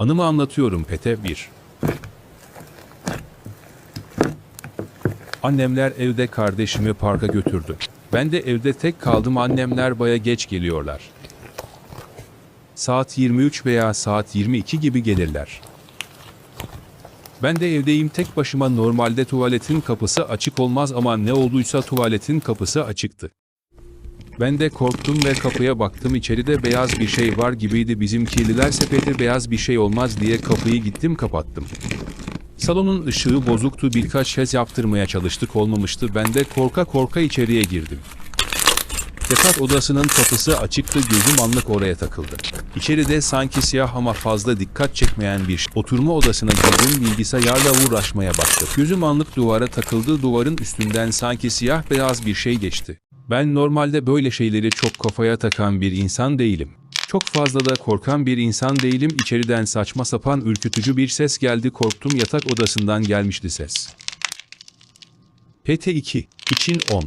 Anımı anlatıyorum Pete 1. Annemler evde kardeşimi parka götürdü. Ben de evde tek kaldım annemler baya geç geliyorlar. Saat 23 veya saat 22 gibi gelirler. Ben de evdeyim tek başıma normalde tuvaletin kapısı açık olmaz ama ne olduysa tuvaletin kapısı açıktı. Ben de korktum ve kapıya baktım içeride beyaz bir şey var gibiydi bizim kirliler sepeti beyaz bir şey olmaz diye kapıyı gittim kapattım. Salonun ışığı bozuktu birkaç kez yaptırmaya çalıştık olmamıştı ben de korka korka içeriye girdim. Yatak odasının kapısı açıktı gözüm anlık oraya takıldı. İçeride sanki siyah ama fazla dikkat çekmeyen bir. Oturma odasına girdim bilgisayarla uğraşmaya başladım. Gözüm anlık duvara takıldı duvarın üstünden sanki siyah beyaz bir şey geçti. Ben normalde böyle şeyleri çok kafaya takan bir insan değilim. Çok fazla da korkan bir insan değilim. İçeriden saçma sapan ürkütücü bir ses geldi. Korktum yatak odasından gelmişti ses. PT2 için 10.